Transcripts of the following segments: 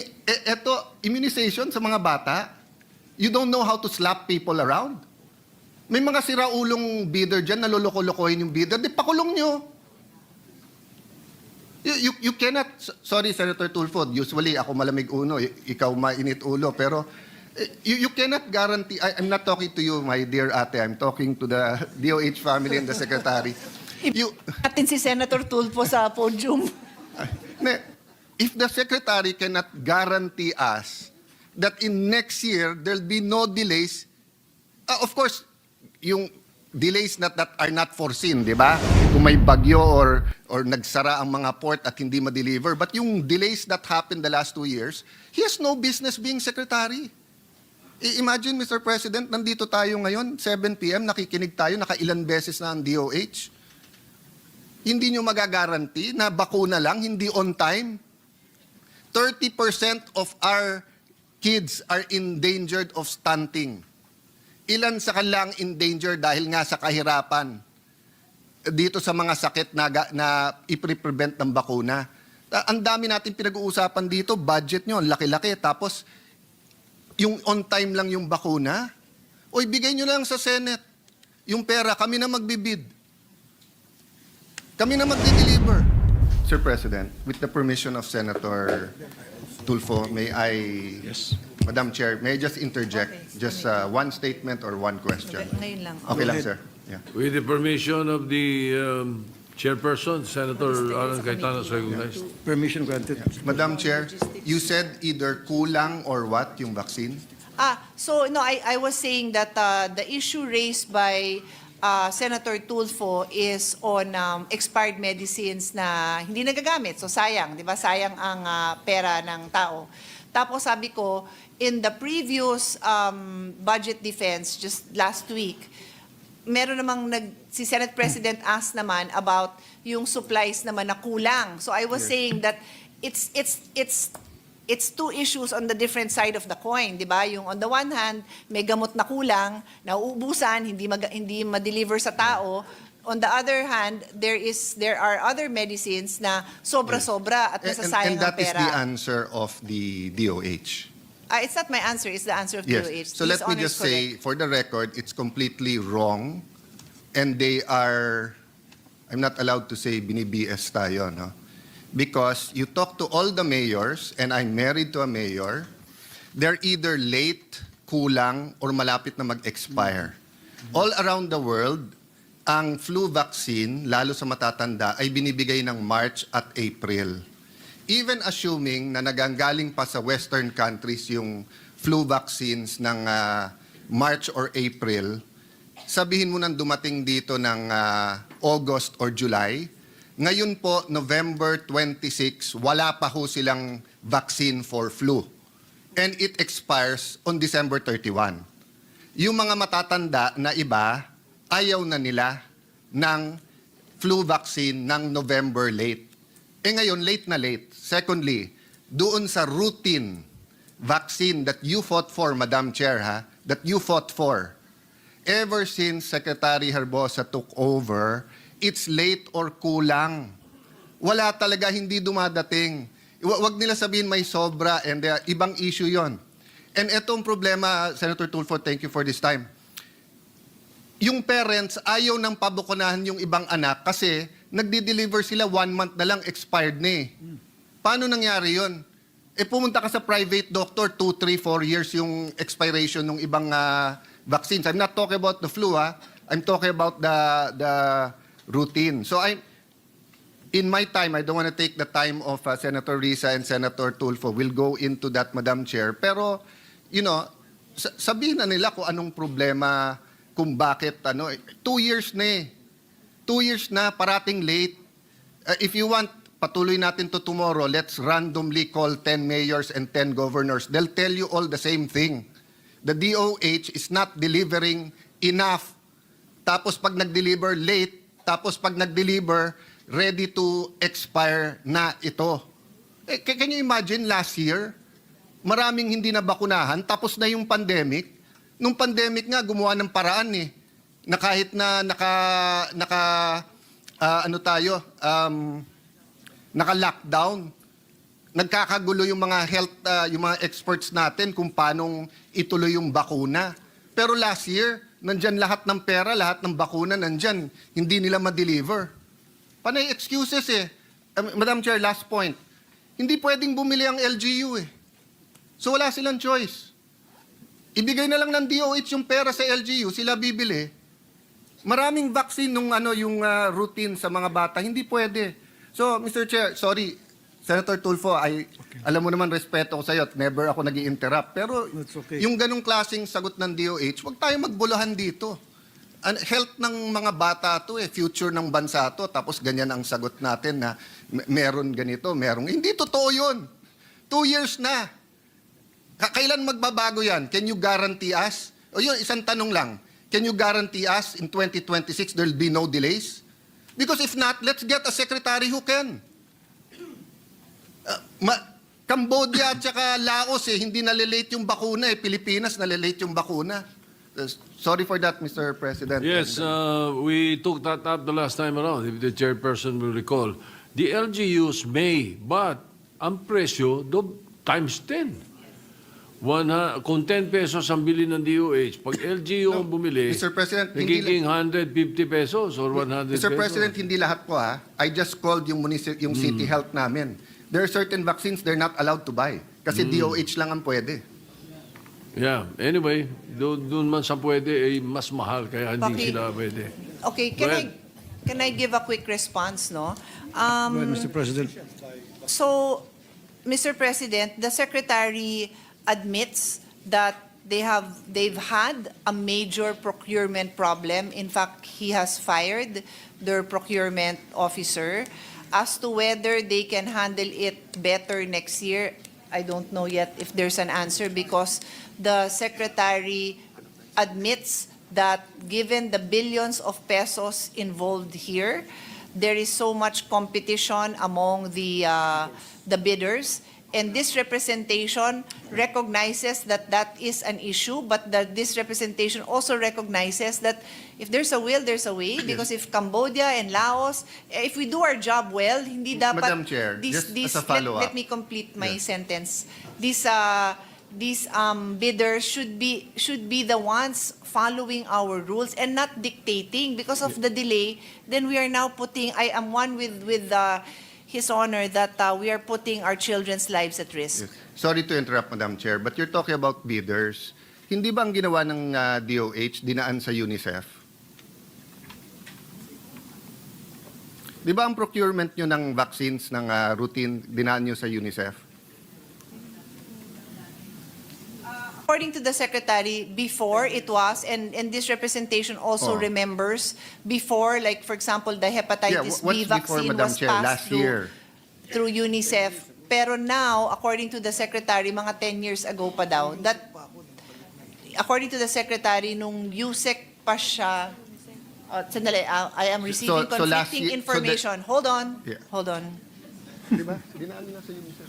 E, eto, immunization sa mga bata, you don't know how to slap people around. May mga siraulong bidder dyan, naloloko-lokohin yung bidder, di pakulong nyo. You, you, you cannot, sorry Senator Tulfo, usually ako malamig uno, ikaw mainit ulo, pero eh, you, you cannot guarantee, I, I'm not talking to you, my dear ate, I'm talking to the DOH family and the secretary. You, Atin si Senator Tulfo sa podium. Ne, if the secretary cannot guarantee us that in next year there'll be no delays, uh, of course, yung delays not, that are not foreseen, di ba? Kung may bagyo or, or nagsara ang mga port at hindi ma-deliver. But yung delays that happened the last two years, he has no business being secretary. I- Imagine, Mr. President, nandito tayo ngayon, 7 p.m., nakikinig tayo, nakailan beses na ang DOH hindi nyo magagaranti na bakuna lang, hindi on time. 30% of our kids are endangered of stunting. Ilan sa kanilang endangered dahil nga sa kahirapan dito sa mga sakit na, na ipre-prevent ng bakuna. Ang dami natin pinag-uusapan dito, budget nyo, ang laki-laki. Tapos, yung on time lang yung bakuna, o ibigay nyo lang sa Senate. Yung pera, kami na magbibid. Kami na magdi-deliver. Sir President, with the permission of Senator Tulfo, may I, Yes. Madam Chair, may I just interject? Just uh, one statement or one question? Ngayon lang. Okay lang, sir. Yeah. With the permission of the um, chairperson, Senator Alan Cayetano is recognized. Permission granted. Madam Chair, you said either kulang or what yung vaccine? Ah, so no, I, I was saying that uh, the issue raised by uh, Senator Tulfo is on um, expired medicines na hindi nagagamit. So sayang, di ba? Sayang ang uh, pera ng tao. Tapos sabi ko, in the previous um, budget defense just last week, meron namang nag, si Senate President asked naman about yung supplies naman na kulang. So I was saying that it's it's it's it's two issues on the different side of the coin, 'di ba? Yung on the one hand, may gamot na kulang, nauubusan, hindi mag, hindi ma-deliver sa tao. On the other hand, there is there are other medicines na sobra-sobra at And, and nasasayang ang that is pera. the answer of the DOH. Ah, it's not my answer, it's the answer of Yes. DOH. So let me is just say, for the record, it's completely wrong. And they are, I'm not allowed to say bini-BS tayo, no? Because you talk to all the mayors, and I'm married to a mayor, they're either late, kulang, or malapit na mag-expire. All around the world, ang flu vaccine, lalo sa matatanda, ay binibigay ng March at April. Even assuming na naganggaling pa sa Western countries yung flu vaccines ng ah, March or April, sabihin mo nang dumating dito ng ah, August or July, ngayon po, November 26, wala pa ho silang vaccine for flu. And it expires on December 31. Yung mga matatanda na iba, ayaw na nila ng flu vaccine ng November late. Eh ngayon, late na late. Secondly, doon sa routine vaccine that you fought for, Madam Chair, ha? That you fought for. Ever since Secretary Herbosa took over, it's late or kulang. Wala talaga, hindi dumadating. Wa- Wag nila sabihin may sobra and uh, ibang issue yon. And etong problema, Senator Tulfo, thank you for this time yung parents ayaw nang pabukunahan yung ibang anak kasi nagdi-deliver sila one month na lang expired na eh. Paano nangyari yon? Eh pumunta ka sa private doctor, 2, 3, 4 years yung expiration ng ibang ah, vaccines. I'm not talking about the flu ha. I'm talking about the the routine. So I in my time, I don't want to take the time of uh, Senator Risa and Senator Tulfo. We'll go into that, Madam Chair. Pero, you know, sa- sabihin na nila kung anong problema, kung bakit, ano, eh, two years na eh. Two years na, parating late. Uh, if you want, patuloy natin to tomorrow, let's randomly call 10 mayors and 10 governors. They'll tell you all the same thing. The DOH is not delivering enough. Tapos pag nag-deliver late, tapos pag nag-deliver, ready to expire na ito. Eh, ca- can you imagine last year, maraming hindi na bakunahan, tapos na yung pandemic. Nung pandemic nga, gumawa ng paraan eh, na kahit na naka, naka ah, ano tayo, um, naka-lockdown, nagkakagulo yung mga health, ah, yung mga experts natin kung paano ituloy yung bakuna. Pero last year, nandyan lahat ng pera, lahat ng bakuna nandyan. Hindi nila ma-deliver. Panay excuses eh. Um, Madam Chair, last point. Hindi pwedeng bumili ang LGU eh. So wala silang choice. Ibigay na lang ng DOH yung pera sa LGU, sila bibili. Maraming vaccine nung ano yung ah, routine sa mga bata, hindi pwede. So, Mr. Chair, sorry, Senator Tulfo, I, alam mo naman respeto ko sa iyo at never ako nag interrupt Pero That's okay. yung ganong klaseng sagot ng DOH, wag tayo magbuluhan dito. An- health ng mga bata to eh, future ng bansa to, tapos ganyan ang sagot natin na me- meron ganito, merong... Hindi totoo yun. Two years na. Ka- Kailan magbabago yan? Can you guarantee us? O yun, isang tanong lang. Can you guarantee us in 2026 there'll be no delays? Because if not, let's get a secretary who can. Uh, ma- Cambodia at saka Laos eh, hindi nalilate yung bakuna eh. Pilipinas nalilate yung bakuna. Uh, sorry for that, Mr. President. Yes, uh, we took that up the last time around, if the chairperson will recall. The LGUs may, but ang presyo, do, times 10. One, ha- kung 10 pesos ang bili ng DOH, pag LGU ang bumili, Mr. President, hindi nagiging 150 pesos or 100 Mr. pesos. President, hindi lahat po ha. I just called yung, municip- yung city health namin. There are certain vaccines they're not allowed to buy. Kasi DOH lang ang pwede. Yeah, anyway, doon, doon man sa pwede, eh, mas mahal, kaya hindi Paki- sila pwede. Okay, can Go I, ahead. can I give a quick response, no? Um, ahead, Mr. President. So, Mr. President, the Secretary admits that they have they've had a major procurement problem. In fact, he has fired their procurement officer. As to whether they can handle it better next year, I don't know yet if there's an answer because the Secretary admits that given the billions of pesos involved here, there is so much competition among the, uh, the bidders. And this representation recognizes that that is an issue, but that this representation also recognizes that if there's a will, there's a way. Because if Cambodia and Laos, eh, if we do our job well, hindi dapat... Madam Chair, these- just as a let- follow-up. Let me complete my sentence. These, uh, these um, bidders should be, should be the ones following our rules and not dictating. Because of the delay, then we are now putting, I am one with, with uh, His Honor that uh, we are putting our children's lives at risk. Yes. Sorry to interrupt, Madam Chair, but you're talking about bidders. Hindi ba ang ginawa ng ah, DOH dinaan sa UNICEF? Di ba ang procurement nyo ng vaccines ng ah, routine dinaan nyo sa UNICEF? According to the Secretary, before it was, and, and this representation also Oh. remembers, before, like, for example, the Yeah, hepatitis wh- what's B before, vaccine Madam was Chair? passed Last through, year. through UNICEF. Pero now, according to the Secretary, mga 10 years ago pa daw, that, according to the Secretary, nung USEC pa siya, uh, sandali, uh, I am receiving so last conflicting year- so the- information. Hold on, Yeah. hold on. Di ba? Dinaan nila sa UNICEF.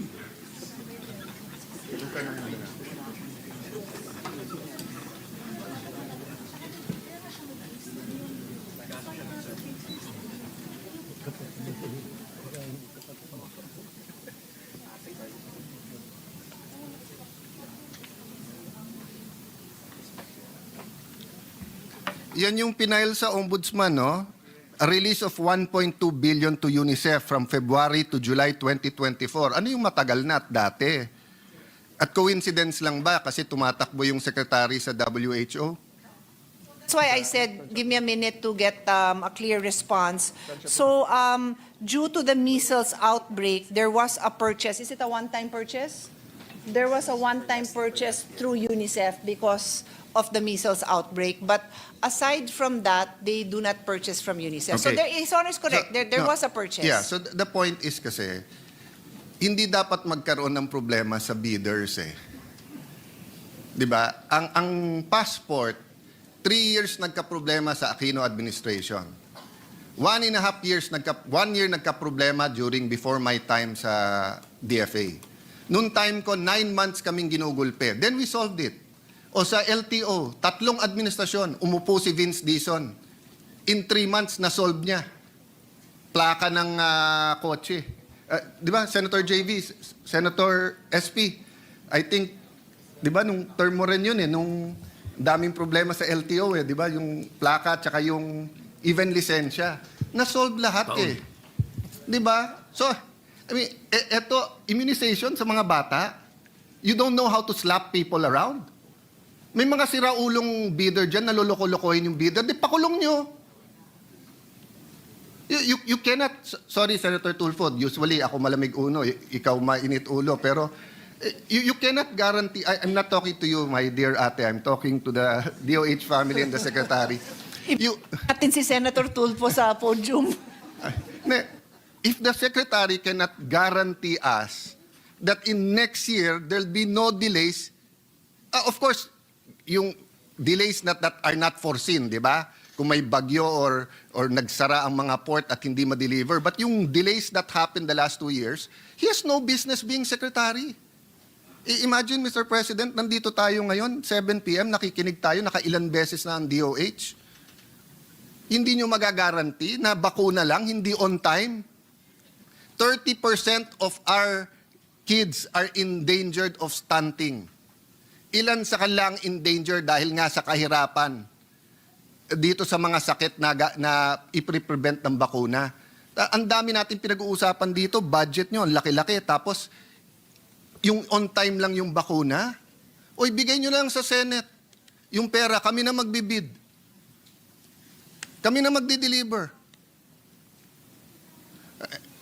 Yan yung pinail sa ombudsman, no? A release of 1.2 billion to UNICEF from February to July 2024. Ano yung matagal na at dati? At coincidence lang ba kasi tumatakbo yung secretary sa WHO? That's why I said, give me a minute to get um, a clear response. So, um, due to the measles outbreak, there was a purchase. Is it a one-time purchase? There was a one-time purchase through UNICEF because of the measles outbreak. But aside from that, they do not purchase from UNICEF. So Okay. there is, honor is correct, So, there, there no. was a purchase. Yeah, so th- the point is kasi, hindi dapat magkaroon ng problema sa bidders eh. 'Di ba? Ang ang passport, three years nagka-problema sa Aquino administration. One and a half years, nagka, one year nagka-problema during before my time sa DFA. Noong time ko, nine months kaming ginugulpe. Then we solved it. O sa LTO, tatlong administrasyon, umupo si Vince Dizon. In three months, na-solve niya plaka ng ah, kotse. Uh, di ba, Senator JV, Senator SP, I think, di ba, nung term mo rin yun eh, nung daming problema sa LTO eh, di ba, yung plaka tsaka yung even lisensya. Na-solve lahat eh. Di ba? So, I mean, e- eto, immunization sa mga bata, you don't know how to slap people around. May mga siraulong bidder dyan, naloloko-lokohin yung bidder, di pakulong nyo. You, you, you cannot, sorry Senator Tulfo, usually ako malamig uno, ikaw mainit ulo, pero eh, you, you cannot guarantee, I, I'm not talking to you, my dear ate, I'm talking to the DOH family and the secretary. You, Atin si Senator Tulfo sa podium. If the secretary cannot guarantee us that in next year there'll be no delays, uh, of course, yung delays that, that are not foreseen, di ba? Kung may bagyo or, or nagsara ang mga port at hindi ma-deliver. But yung delays that happened the last two years, he has no business being secretary. I- Imagine, Mr. President, nandito tayo ngayon, 7 p.m., nakikinig tayo, nakailan beses na ang DOH. Hindi nyo magagaranti na bakuna lang, hindi on time. 30% of our kids are endangered of stunting. Ilan sa kanilang endangered dahil nga sa kahirapan dito sa mga sakit na, na ipre-prevent ng bakuna. Ang dami natin pinag-uusapan dito, budget nyo, ang laki-laki. Tapos, yung on time lang yung bakuna, o ibigay nyo lang sa Senate. Yung pera, kami na magbibid. Kami na magdi-deliver.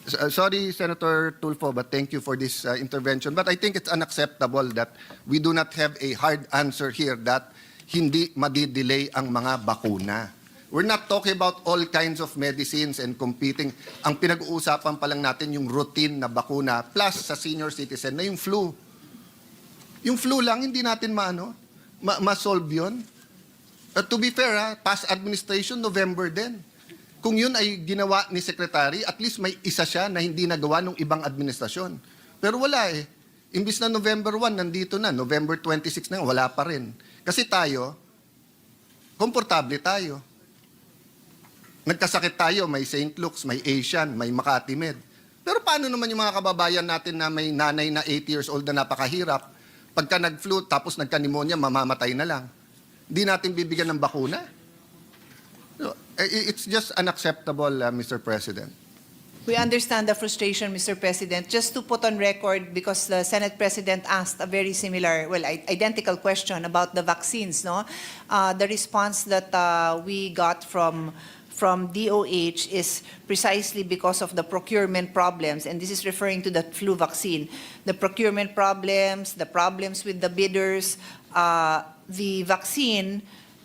Uh, sorry, Senator Tulfo, but thank you for this uh, intervention. But I think it's unacceptable that we do not have a hard answer here that hindi madidelay ang mga bakuna. We're not talking about all kinds of medicines and competing. Ang pinag-uusapan pa lang natin yung routine na bakuna plus sa senior citizen na yung flu. Yung flu lang, hindi natin maano, ma- ma-solve yun. Uh, to be fair, ha, past administration, November din. Kung yun ay ginawa ni Secretary, at least may isa siya na hindi nagawa ng ibang administrasyon. Pero wala eh. Imbis na November 1, nandito na. November 26 na, wala pa rin. Kasi tayo, komportable tayo. Nagkasakit tayo, may St. Luke's, may Asian, may Makati Med. Pero paano naman yung mga kababayan natin na may nanay na 80 years old na napakahirap, pagka nag-flu tapos nagka-pneumonia, mamamatay na lang. Hindi natin bibigyan ng bakuna? Eh, It's just unacceptable, uh, Mr. President. We understand the frustration, Mr. President. Just to put on record, because the Senate President asked a very similar, well, identical question about the vaccines, no? Uh, the response that uh, we got from from DOH is precisely because of the procurement problems, and this is referring to the flu vaccine. The procurement problems, the problems with the bidders, uh, the vaccine,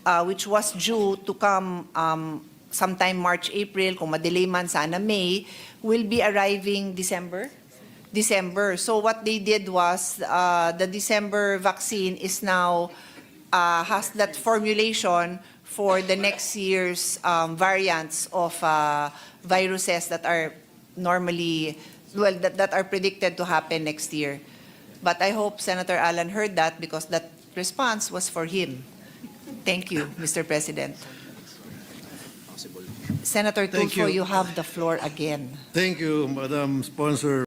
uh, which was due to come um, sometime March, April, kung madelay man sana May, will be arriving December? December. So what they did was, uh, the December vaccine is now, uh, has that formulation for the next year's um, variants of uh, viruses that are normally, well, that, that are predicted to happen next year. But I hope Senator Allen heard that because that response was for him. Thank you, Mr. President. Senator Thank Tulfo, you. you have the floor again. Thank you, Madam Sponsor.